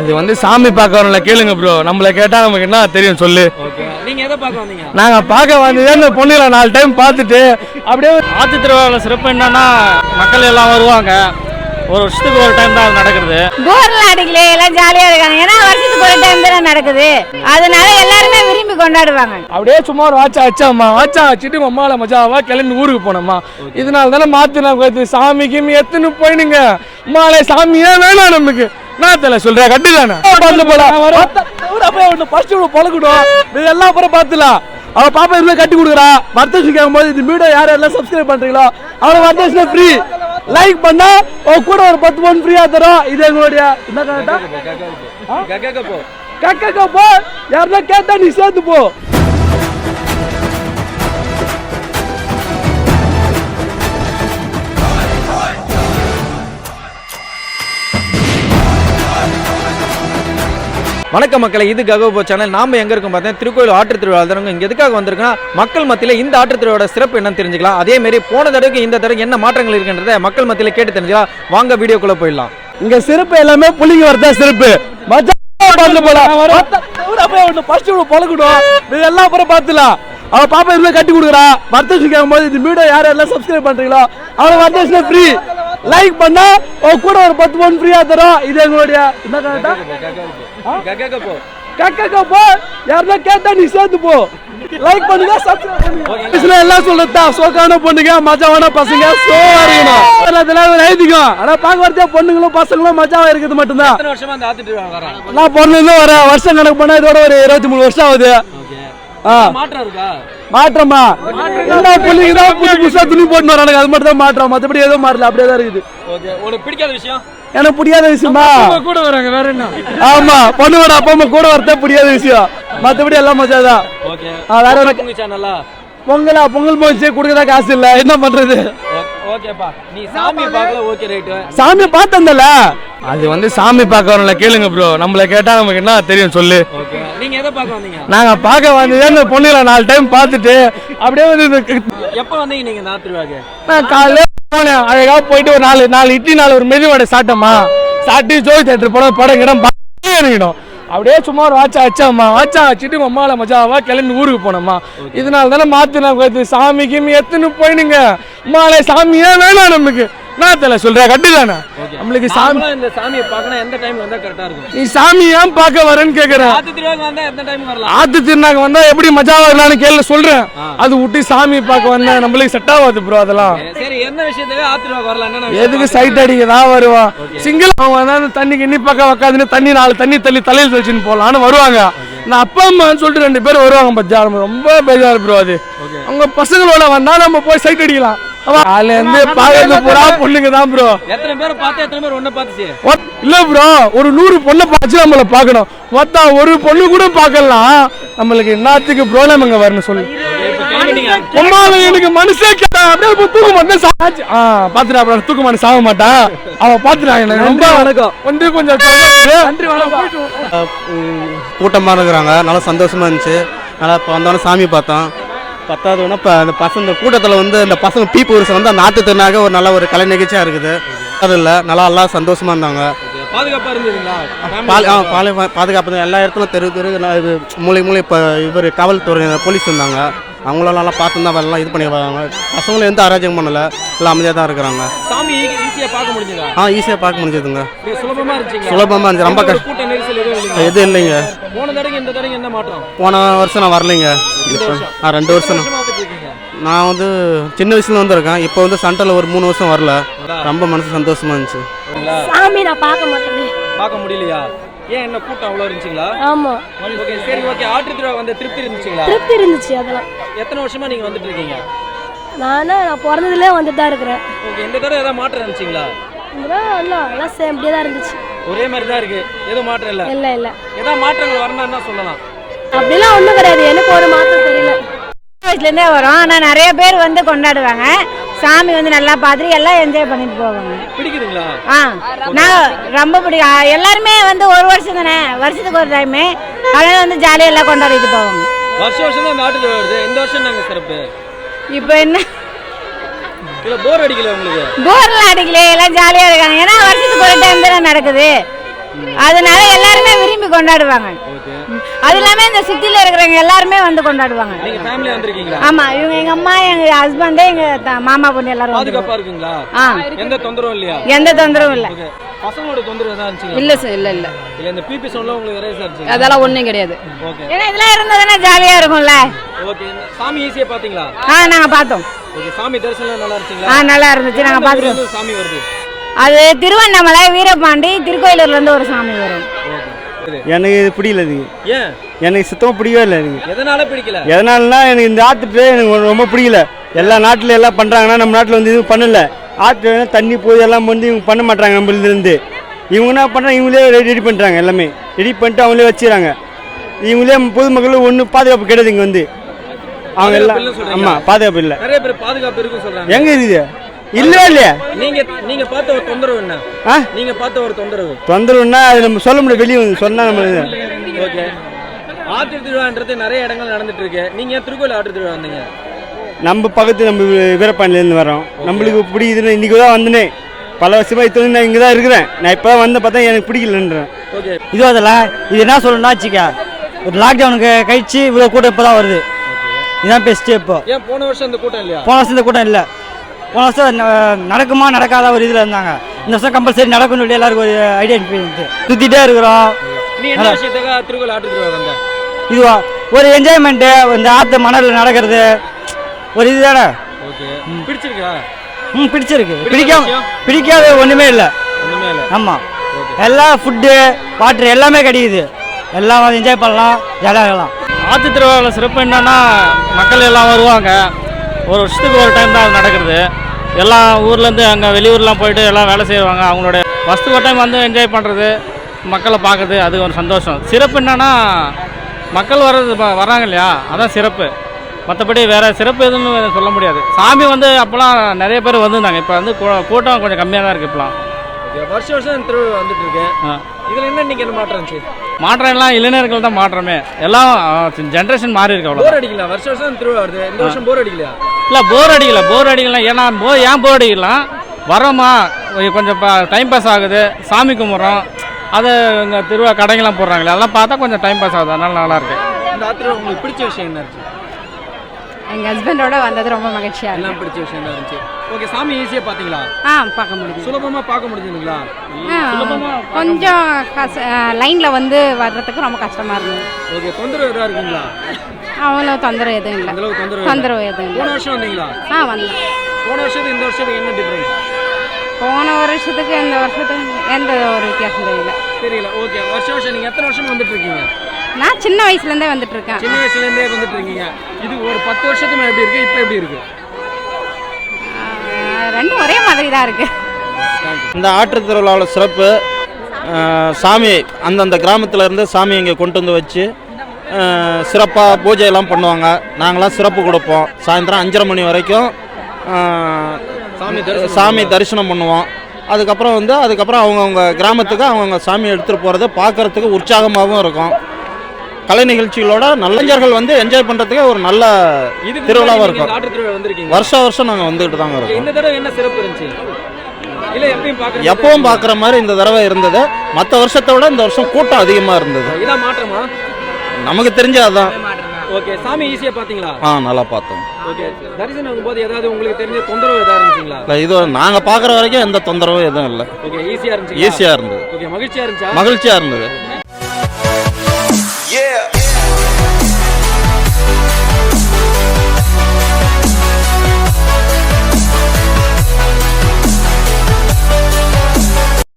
அது வந்து சாமி பார்க்கறவங்கள கேளுங்க ப்ரோ நம்மள கேட்டா நமக்கு என்ன தெரியும் சொல்லு. நீங்க எதை பார்க்க வந்தீங்க? நாங்க பார்க்க வந்ததே இந்த பொண்ணுல நாலு டைம் பார்த்துட்டு அப்படியே ஆத்து திருவிழாவில் சிறப்பு என்னன்னா மக்கள் எல்லாம் வருவாங்க. ஒரு வருஷத்துக்கு ஒரு டைம் தான் அது நடக்கிறது போர்லாம் அடிக்கல எல்லாம் ஜாலியா இருக்காங்க. ஏன்னா வருஷத்துக்கு ஒரு டைம் தானே நடக்குது. அதனால எல்லாருமே விரும்பி கொண்டாடுவாங்க. அப்படியே சும்மா ஒரு வாட்சா வச்சாம்மா. வாட்சா வச்சுட்டு மம்மால மஜாவா கிளம்பி ஊருக்கு போனோம்மா. இதனால தானே மாத்தினா சாமி கிமி எத்தனை போயினுங்க மாலை சாமியே வேணாம் நமக்கு. நான் தெரியல சொல்ற கட்டு தானே? வந்து போல அப்படியே ஒன்று ஃபர்ஸ்ட் பழக்கணும் இது எல்லாம் அப்புறம் பார்த்துலாம் அவ பாப்பா இதுல கட்டி கொடுக்குறா. வரதட்சணை கேட்கும்போது இந்த வீடியோ யார் யாரெல்லாம் சப்ஸ்கிரைப் பண்றீங்களோ அவளை வரதட்சணை ஃப்ரீ லைக் பண்ணா அவ கூட ஒரு பத்து பவுன் ஃப்ரீயா தரோம் இது எங்களுடைய என்ன கரெக்டா கக்கா போ யாருன்னா கேட்டா நீ சேர்த்து போ. வணக்கம் மக்களை இது ககோபோ சேனல். நாம எங்க இருக்கோம் பார்த்தீங்கன்னா திருக்கோயில் ஆற்று திருவிழா தரங்க இங்க எதுக்காக வந்திருக்கோம்னா மக்கள் மத்தியில இந்த ஆற்று திருவிழாவோட சிறப்பு என்னன்னு தெரிஞ்சுக்கலாம். அதே மாதிரி போன தடவைக்கு இந்த தடவை என்ன மாற்றங்கள் இருக்குன்றத மக்கள் மத்தியில கேட்டு தெரிஞ்சுக்கலாம். வாங்க வீடியோக்குள்ள போயிடலாம். இங்க சிறப்பு எல்லாமே புள்ளிங்க வரதா சிறப்பு. எல்லாம் பார்த்துலாம். அவ பாப்பா இதுல கட்டி கொடுக்குறா. வரதட்சணை கேட்கும்போது இந்த வீடியோ யார் யாரெல்லாம் சப்ஸ்கிரைப் பண்றீங்களோ அவளை வரதட்சணை ஃப்ரீ லைக் பண்ணா அவ கூட ஒரு பத்து பவுன் ஃப்ரீயா தரோம் இது எங்களுடைய என்ன கரெக்டா கக்கக்க போ. யாருன்னா கேட்டா நீ சேர்த்து போ. லைக் பண்ணுங்க சப்ஸ்கிரைப் பண்ணுங்க. இதுல எல்லாம் சொல்றதா சோக்கான பொண்ணுங்க மஜாவான பசங்க. சோவா இருக்கணும் அதெல்லாம் ஒரு ஐதீகம் ஆனா பாக்க வரதே பொண்ணுங்களும் பசங்களும் மஜாவா இருக்குது மட்டும்தான். நான் பொண்ணுங்க வர வருஷம் கணக்கு பண்ணா இதோட ஒரு இருபத்தி மூணு வருஷம் ஆகுது. மாற்றம் இருக்கா மாற்றமா எல்லா பொண்ணுங்க தான் புது புதுசா துணி போட்டு வரானுங்க அது மட்டும் தான் மாற்றம் மத்தபடி எதுவும் மாறல அப்படியே தான் இருக்குது உனக்கு பிடிக்காத விஷயம் எனக்கு பிடிக்காத விஷயமா கூட வராங்க வேற என்ன ஆமா பொண்ணுவோட அப்பா அம்மா கூட வரதே பிடிக்காத விஷயம் மத்தபடி எல்லாம் மஜா தான் வேற என்ன உங்க சேனலா பொங்கலா பொங்கல் போச்சு கொடுக்கறதா காசு இல்ல என்ன பண்றது ஓகேப்பா. நீ சாமி பார்க்கல ஓகே ரைட்டு சாமி பார்த்தந்தல அது வந்து சாமி பார்க்கறவங்கள கேளுங்க ப்ரோ நம்மள கேட்டா நமக்கு என்ன தெரியும் சொல்லு. நீங்க எதை பார்க்க வந்தீங்க? நாங்க பார்க்க வந்ததே இந்த பொண்ணுல நாலு டைம் பார்த்துட்டு அப்படியே வந்து எப்போ வந்தீங்க நீங்க திருவிழாக்கு நான் காலையில போனேன். அழகா போயிட்டு ஒரு நாலு நாலு இட்லி நாலு ஒரு மெதுவடை சாப்பிட்டோமா சாப்பிட்டு ஜோதி தேட்டர் போனோம். படம் கிடம் இறங்கிடும் அப்படியே சும்மா ஒரு வாட்சா வச்சாம்மா வாட்சா வச்சுட்டு மம்மால மஜாவா கிளம்பி ஊருக்கு போனோம்மா. இதனால தானே கோத்து சாமி கிமி எத்தனை போயினுங்க மாலை சாமியே வேணாம் நமக்கு. நான் தெரியல சொல்ற கட்டு தானே நம்மளுக்கு சாமி இந்த சாமியை பார்க்கணும். எந்த டைம் வந்தா கரெக்டா இருக்கும். நீ சாமி ஏன் பார்க்க வரேன்னு கேக்குறேன் ஆத்து திருவிழாக்கு வந்தா எந்த டைம் வரலாம்? ஆத்து திருநாங்க வந்தா எப்படி மஜா வரலான்னு கேள்வி சொல்றேன். அது விட்டு சாமி பார்க்க வந்தேன் நம்மளுக்கு செட் ஆகாது ப்ரோ அதெல்லாம். சரி என்ன விஷயத்துக்கு ஆத்து திருவிழாக்கு வரலாம்? என்ன எதுக்கு சைட் அடிக்க? தான் வருவான் சிங்கிள் அவங்க வந்து தண்ணி கிண்ணி பக்கம் உக்காந்துன்னு தண்ணி நாலு தண்ணி தள்ளி தலையில் வச்சுன்னு போலான்னு வருவாங்க. நான் அப்பா அம்மான்னு சொல்லிட்டு ரெண்டு பேரும் வருவாங்க நம்ம ரொம்ப பேஜாரு ப்ரோ அது. அவங்க பசங்களோட வந்தா நம்ம போய் சைட் அடிக்கலாம். அதுல இருந்து பாக்குறது பூரா பொண்ணுங்க தான் ப்ரோ எத்தனை பேரை பார்த்து எத்தனை பேர் ஒண்ணு பார்த்துச்சு இல்ல ப்ரோ ஒரு நூறு பொண்ணை பார்த்து நம்மள பார்க்கணும். மொத்தம் ஒரு பொண்ணு கூட பார்க்கலாம். நம்மளுக்கு என்னத்துக்கு ப்ராப்ளம் அங்க வரணும் சொல்லு. எனக்கு மனுஷே கேட்டா அப்படியே தூக்க மாட்டேன். சாச்சு ஆ பாத்துட்டா அப்புறம் தூக்க மாட்டேன் சாக மாட்டான் அவன் பாத்துட்டான் எனக்கு ரொம்ப வணக்கம். வந்து கொஞ்சம் நன்றி வணக்கம். கூட்டமாக இருக்கிறாங்க. நல்லா சந்தோஷமா இருந்துச்சு. நல்லா இப்போ வந்தோடனே சாமி பார்த்தோம். பத்தாவது இப்போ அந்த பசங்க கூட்டத்தில் வந்து இந்த பசங்க பீப்பு உருசை வந்து அந்த திருநாக ஒரு நல்ல ஒரு கலை நிகழ்ச்சியாக இருக்குது. அது இல்லை. நல்லா எல்லாம் சந்தோஷமா இருந்தாங்க. பாதுகாப்பா இருந்ததுங்களா ஆ பாலை பாதுகாப்பு. எல்லா இடத்துலும் தெரு தெரு இது மூலை மூலை இப்போ இவர் காவல்துறை போலீஸ் இருந்தாங்க அவங்களெல்லாம் நல்லா பார்த்து தான் எல்லாம் இது பண்ணி வராங்க பசங்களும் எந்த அராஜகம் பண்ணலை எல்லாம் அமைதியாக தான் இருக்கிறாங்க. சாமி ஈஸியா பார்க்க முடிஞ்சதா? ஆ ஈஸியாக பார்க்க முடிஞ்சதுங்க. இது சுலபமா இருந்துச்சுங்களா சுலபமாக இருந்துச்சு. ரொம்ப கஷ்டம் எதுவும் இல்லைங்க. போன தடவைக்கு இந்த தடவைக்கு என்ன மாற்றம்? போன வருஷம் நான் வரலைங்க. இப்போ ஆ ரெண்டு வருஷம். நான் வந்து சின்ன வயசுல வந்திருக்கேன் இப்போ வந்து சண்டல ஒரு மூணு வருஷம் வரல. ரொம்ப மனசு சந்தோஷமா இருந்துச்சு. சாமி நான் பார்க்க மாட்டேனே. பார்க்க முடியலையா? ஏன் என்ன கூட்டம் அவ்வளோ இருந்துச்சுங்களா? ஆமா. ஓகே சரி ஓகே ஆற்று திருவிழா வந்து திருப்தி இருந்துச்சுங்களா? திருப்தி இருந்துச்சு அதெல்லாம். எத்தனை வருஷமா நீங்க வந்துட்டு இருக்கீங்க? நானே நான் பிறந்ததுலேயே வந்துட்டு தான் இருக்கிறேன். ஓகே இந்த தடவை ஏதாவது மாற்றம் இருந்துச்சுங்களா? இதெல்லாம் எல்லாம் சேம் அப்படியே தான் இருந்துச்சு. ஒரே மாதிரி தான் இருக்கு. எதுவும் மாற்றம் இல்லை? இல்லை இல்லை. ஏதாவது மாற்றங்கள் வரணும்னா சொல்லலாம். அப்படிலாம் ஒன்றும் கிடையாது. எனக்கு ஒரு மாற்றம் தெரியல. வயசுலேருந்தே வரும். ஆனால் நிறைய பேர் வந்து கொண்டாடுவாங்க. சாமி வந்து நல்லா பார்த்துட்டு எல்லாம் என்ஜாய் பண்ணிட்டு போவாங்க. பிடிக்குதுங்களா? ஆ நான் ரொம்ப பிடிக்கும். எல்லாருமே வந்து ஒரு வருஷம் தானே? வருஷத்துக்கு ஒரு டைமு அதனால வந்து ஜாலியாக எல்லாம் கொண்டாடிட்டு போவாங்க. வருஷம் வருஷம் தான் திருவிழா வருது. இந்த வருஷம் நாங்கள் சிறப்பு? இப்போ என்ன? இல்லை போர் அடிக்கல உங்களுக்கு? போர்லாம் அடிக்கல எல்லாம் ஜாலியாக இருக்காங்க. ஏன்னா வருஷத்துக்கு ஒரு டைம் தானே நடக்குது. அதனால எல்லாருமே விரும்பி கொண்டாடுவாங்க. ஓகே. அது இல்லாம இந்த சிட்டில இருக்கிறவங்க எல்லாருமே வந்து கொண்டாடுவாங்க. நீங்க ஃபேமிலியா வந்திருக்கீங்களா? ஆமா இவங்க எங்க அம்மா எங்க ஹஸ்பண்ட் எங்க த- மாமா பொண்ணு எல்லாரும் பாதுகாப்பா. இருக்குங்களா? ஆ. எந்த தொந்தரவும் இல்லையா? எந்த தொந்தரவும் இல்ல. ஓகே பசங்களோட தொந்தரவு எதாவது இருந்துச்சுங்களா? இல்லை சார் இல்லை இல்லை. இல்ல இந்த பிபி சவுண்ட்ல உங்களுக்கு ரேஸ் ஆச்சு அதெல்லாம் ஒன்றும் கிடையாது. ஓகே ஏன்னா இதெல்லாம் இருந்ததுன்னா ஜாலியா இருக்கும்ல? ஓகே சாமி ஈஸியா பாத்தீங்களா ஆ நாங்க பார்த்தோம். ஓகே சாமி தரிசனம் நல்லா ஆ நல்லா இருந்துச்சு. நாங்க எந்த ஊர்ல பார்த்துட்டோம் இருந்து சாமி வருது? அது திருவண்ணாமலை வீரபாண்டி திருக்கோயிலூர்ல இருந்து ஒரு சாமி வரும். எனக்கு இது பிடிக்கல இது ஏன்? எனக்கு சுத்தமாக பிடிக்கவே இல்லை எனக்கு எதனால பிடிக்கல? எதனாலனா எனக்கு இந்த ஆற்று எனக்கு ரொம்ப பிடிக்கல. எல்லா நாட்டில் எல்லாம் பண்ணுறாங்கன்னா நம்ம நாட்டில் வந்து இது பண்ணல. ஆற்று தண்ணி போய் எல்லாம் வந்து இவங்க பண்ண மாட்டாங்க நம்மளிருந்து இவங்க என்ன பண்ணுறாங்க இவங்களே ரெடி பண்ணுறாங்க எல்லாமே. ரெடி பண்ணிட்டு அவங்களே வச்சுக்கிறாங்க. இவங்களே பொதுமக்கள் ஒன்றும் பாதுகாப்பு கிடையாது இங்கே வந்து. அவங்க எல்லாம்? ஆமாம் பாதுகாப்பு இல்லை. நிறைய பேர் பாதுகாப்பு இருக்குன்னு எங்கே இருக்குது? இல்லவே இல்லையா? நீங்க நீங்க பார்த்த ஒரு தொந்தரவு என்ன? ஆ? நீங்க பார்த்த ஒரு தொந்தரவு? தொந்தரவுன்னா அது நம்ம சொல்ல முடியாது வெளியே சொன்னால் நம்ம. ஓகே. ஆற்று திருவிழான்றது நிறைய இடங்கள் நடந்துட்டு இருக்கு நீங்க ஏன் திருக்கோயில் ஆற்று திருவிழா வந்தீங்க? நம்ம பக்கத்து நம்ம வீரப்பாண்டிலேருந்து வரோம். நம்மளுக்கு பிடிக்குதுன்னு இன்றைக்கி தான் வந்தனே. பல வருஷமாக இப்போ நான் இங்கே தான் இருக்கிறேன். நான் இப்போ தான் வந்து பார்த்தா எனக்கு பிடிக்கலன்றேன். ஓகே. இது அதில் இது என்ன சொல்லணும்னா வச்சுக்க. ஒரு லாக்டவுனுக்கு கழிச்சு இவ்வளோ கூட்டம் இப்போ தான் வருது இதுதான் பெஸ்ட்டு இப்போ. ஏன் போன வருஷம் இந்த கூட்டம் இல்லையா? போன வருஷம் இந்த கூட்டம் இல்லை. போன வருஷம் நடக்குமா நடக்காத ஒரு இதில் இருந்தாங்க. இந்த வருஷம் கம்பல்சரி நடக்கும்னு சொல்லி எல்லாருக்கும் ஒரு ஐடியா இருந்துச்சு சுற்றிட்டே இருக்கிறோம். இதுவா ஒரு என்ஜாய்மெண்ட்டு இந்த ஆற்று மணலில் நடக்கிறது. ஒரு ஓகே. பிடிச்சிருக்கா? ம் பிடிச்சிருக்கு. பிடிக்காம? பிடிக்காத ஒன்றுமே இல்லை. ஆமாம் ஓகே. எல்லாம் ஃபுட்டு வாட்டர் எல்லாமே கிடைக்குது. எல்லாம் என்ஜாய் பண்ணலாம் ஜாலியாக இருக்கலாம். ஆற்று திருவிழாவில் சிறப்பு என்னன்னா மக்கள் எல்லாம் வருவாங்க. ஒரு வருஷத்துக்கு ஒரு டைம் தான் அது நடக்கிறது. எல்லா ஊர்லேருந்து அங்கே வெளியூர்லாம் போயிட்டு எல்லாம் வேலை செய்வாங்க. அவங்களோட வருஷத்துக்கு ஒரு டைம் வந்து என்ஜாய் பண்ணுறது மக்களை பார்க்குறது அது ஒரு சந்தோஷம். சிறப்பு என்னன்னா மக்கள் வர்றது வ- வர்றாங்க இல்லையா? அதான் சிறப்பு. மற்றபடி வேறு சிறப்பு எதுன்னு சொல்ல முடியாது. சாமி வந்து அப்போலாம் நிறைய பேர் வந்திருந்தாங்க. இப்போ வந்து கூட்டம் கொஞ்சம் கம்மியாக தான் இருக்குது இப்போலாம் வருஷம் வருஷம் திருவிழா வந்துட்டு இருக்கு இதுல என்ன இன்னைக்கு என்ன மாற்றம் இருந்துச்சு? மாற்றம் எல்லாம் இளைஞர்கள் தான் மாற்றமே. எல்லாம் ஜென்ரேஷன் மாறி இருக்கு அவ்வளோ போர் அடிக்கல வருஷம் வருஷம் திருவிழா வருது. இந்த வருஷம் போர் அடிக்கலையா? இல்லை போர் அடிக்கல போர் அடிக்கலாம் ஏன்னா போ ஏன் போர் அடிக்கலாம்? வரோமா கொஞ்சம் டைம் பாஸ் ஆகுது. சாமி கும்பிட்றோம். அது இங்கே திருவிழா கடைங்கெல்லாம் போடுறாங்களே அதெல்லாம் பார்த்தா கொஞ்சம் டைம் பாஸ் ஆகுது. அதனால நல்லா இருக்கு. இந்த ஆத்திரம் உங்களுக்கு பிடிச்ச விஷயம் என்ன இருந்துச்சு எங்கள் ஹஸ்பண்டோட வந்தது ரொம்ப மகிழ்ச்சியாக எல்லாம் பிடிச்ச விஷயம் இருந்துச்சு. ஓகே சாமி ஈஸியா பாத்தீங்களா ஆ பார்க்க முடியுது சுலபமா பார்க்க முடிஞ்சுங்களா கொஞ்சம் கச லைனில் வந்து வர்றதுக்கு ரொம்ப கஷ்டமாக இருந்தது. ஓகே தொந்தரவு எதா இருக்குங்களா? அவ்வளோ தொந்தரவு எதுவும் இல்லை. அளவுக்கு தொந்தரவு. தொந்தரவு எதுவும் போன இல்லை வருஷம் வந்தீங்களா? ஆ வந்தேன். போன வருஷத்துக்கு இந்த வருஷத்துக்கு என்ன டிஃபரன்ஸ் போன வருஷத்துக்கு இந்த வருஷத்துக்கு எந்த ஒரு வித்தியாசம் தெரியல தெரியல. ஓகே வருஷம் வருஷம் நீங்க எத்தனை வருஷமா வந்துட்டு இருக்கீங்க? நான் சின்ன வயசுலேருந்தே வந்துட்டு இருக்கேன் சின்ன வயசுல இருந்தே வந்துட்டு இருக்கீங்க இது ஒரு பத்து வருஷத்துக்கு எப்படி இருக்கு? இப்போ எப்படி இருக்கு? ரெண்டும் ஒரே மாதிரி தான் இருக்குது இந்த ஆற்றுத் திருவிழாவில் சிறப்பு சாமி அந்தந்த கிராமத்துல இருந்து சாமி இங்கே கொண்டு வந்து வச்சு சிறப்பாக பூஜையெல்லாம் பண்ணுவாங்க. நாங்களாம் சிறப்பு கொடுப்போம். சாயந்தரம் அஞ்சரை மணி வரைக்கும் சாமி சாமி தரிசனம் பண்ணுவோம். அதுக்கப்புறம் வந்து அதுக்கப்புறம் அவங்கவுங்க கிராமத்துக்கு அவங்கவுங்க சாமி எடுத்துகிட்டு போகிறது பார்க்கறதுக்கு உற்சாகமாகவும் இருக்கும். கலை நிகழ்ச்சிகளோட நல்லஞ்சர்கள் வந்து என்ஜாய் பண்ணுறதுக்கு ஒரு நல்ல இதுக்கு திருவிழாவா முன்னாடி இருக்கும். வருஷம் வருஷம் நாங்கள் வந்துக்கிட்டு தாங்க இருக்கோம். இந்த தடவை என்ன சிறப்பு இருந்துச்சு? இல்ல எப்பயும் பாக்குறது எப்பவும் பார்க்குற மாதிரி இந்த தடவை இருந்தது. மற்ற வருஷத்தை விட இந்த வருஷம் கூட்டம் அதிகமாக இருந்தது. நமக்கு தெரிஞ்ச அதான். ஓகே சாமி ஈஸியா பாத்தீங்களா ஆ நல்லா பார்த்தோம். ஓகே தரிசனம் ஆகும்போது ஏதாவது உங்களுக்கு தெரிஞ்ச தொந்தரவு ஏதாவது இருந்துச்சுங்களா? இல்லை, இது நாங்கள் பார்க்குற வரைக்கும் எந்த தொந்தரவும் எதுவும் இல்லை. ஓகே ஈஸியா இருந்துச்சு ஈஸியா இருந்தது. ஓகே மகிழ்ச்சியா இருந்துச்சா? மகிழ்ச்சியாக இருந்தது.